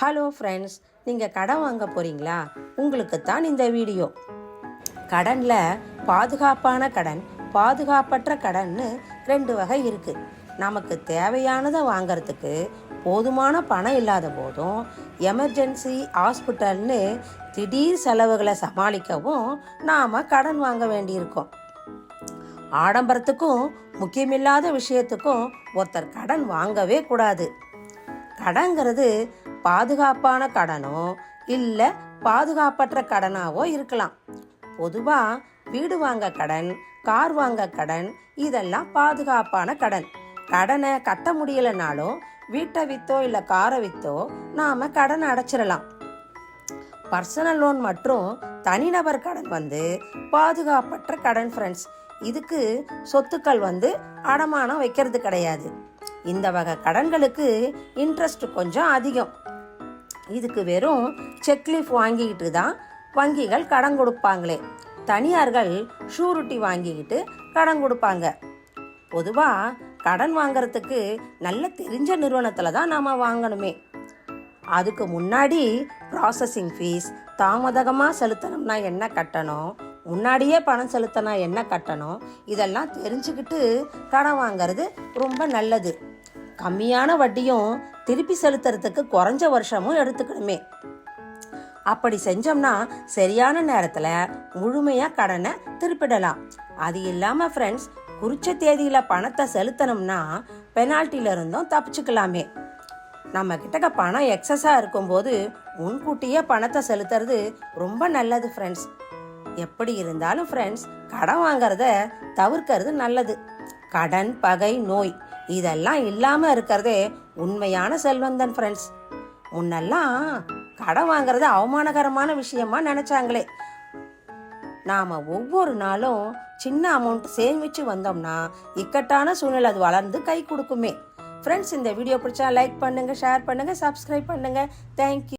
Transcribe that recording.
Hello friends நீங்கள் கடன் வாங்க போகிறீங்களா உங்களுக்கு தான் இந்த வீடியோ. கடனில் பாதுகாப்பான கடன் பாதுகாப்பற்ற கடன்னு ரெண்டு வகை இருக்குது நமக்கு தேவையானதை வாங்குறதுக்கு போதுமான பணம் இல்லாத போதும் எமர்ஜென்சி ஹாஸ்பிட்டல்னு திடீர் செலவுகளை சமாளிக்கவும் நாம் கடன் வாங்க வேண்டியிருக்கோம். ஆடம்பரத்துக்கும் முக்கியமில்லாத விஷயத்துக்கும் ஒருத்தர் கடன் வாங்கவே கூடாது. கடங்கிறது பாதுகாப்பான கடனோ இல்லை பாதுகாப்பற்ற கடனாவோ இருக்கலாம். பொதுவாக வீடு வாங்க கடன் கார் வாங்க கடன் இதெல்லாம் பாதுகாப்பான கடன். கடனை கட்ட முடியலைனாலும் வீட்டை வித்தோ இல்லை காரை வித்தோ நாம் கடன் அடைச்சிடலாம் பர்சனல் லோன் மற்றும் தனிநபர் கடன் வந்து பாதுகாப்பற்ற கடன் ஃப்ரெண்ட்ஸ் இதுக்கு சொத்துக்கள் வந்து அடமானம் வைக்கிறது கிடையாது. இந்த வகை கடன்களுக்கு இன்ட்ரெஸ்ட் கொஞ்சம் அதிகம். இதுக்கு வெறும் செக்லீஃப் வாங்கிக்கிட்டு தான் வங்கிகள் கடன் கொடுப்பாங்களே. தனியார்கள் ஷூரிட்டி வாங்கிக்கிட்டு கடன் கொடுப்பாங்க. பொதுவாக கடன் வாங்குறதுக்கு நல்ல தெரிஞ்ச நிறுவனத்தில் தான் நாம் வாங்கணுமே. அதுக்கு முன்னாடி ப்ராசஸிங் ஃபீஸ் தாமதமாக செலுத்தணும்னா என்ன கட்டணும் முன்னாடியே பணம் செலுத்தினா என்ன கட்டணும் இதெல்லாம் தெரிஞ்சுக்கிட்டு கடன் வாங்கிறது ரொம்ப நல்லது. கம்மியான வட்டியும் திருப்பி செலுத்துறதுக்கு குறைஞ்ச வருஷமும் எடுத்துக்கணுமே. அப்படி செஞ்சோம்னா சரியான நேரத்தில் முழுமையாக கடனை திருப்பிடலாம். அது இல்லாமல் ஃப்ரெண்ட்ஸ் குறிச்ச தேதியில் பணத்தை செலுத்தணும்னா பெனால்ட்டில இருந்தும் தப்பிச்சுக்கலாமே. நம்ம கிட்டக்க பணம் எக்ஸஸாக இருக்கும்போது முன்கூட்டியே பணத்தை செலுத்துறது ரொம்ப நல்லது ஃப்ரெண்ட்ஸ் எப்படி இருந்தாலும் ஃப்ரெண்ட்ஸ் கடன் வாங்குறத தவிர்க்கிறது நல்லது. கடன் பகை நோய் இதெல்லாம் இல்லாமல் இருக்கிறதே உண்மையான செல்வந்தன் ஃப்ரெண்ட்ஸ் முன்னெல்லாம் கடன் வாங்குறது அவமானகரமான விஷயமா நினச்சாங்களே. நாம் ஒவ்வொரு நாளும் சின்ன அமௌண்ட் சேமித்து வந்தோம்னா இக்கட்டான சூழ்நிலை அது வளர்ந்து கை கொடுக்குமே. ஃப்ரெண்ட்ஸ் இந்த வீடியோ பிடிச்சா லைக் பண்ணுங்கள் ஷேர் பண்ணுங்கள் சப்ஸ்கிரைப் பண்ணுங்கள் தேங்க்யூ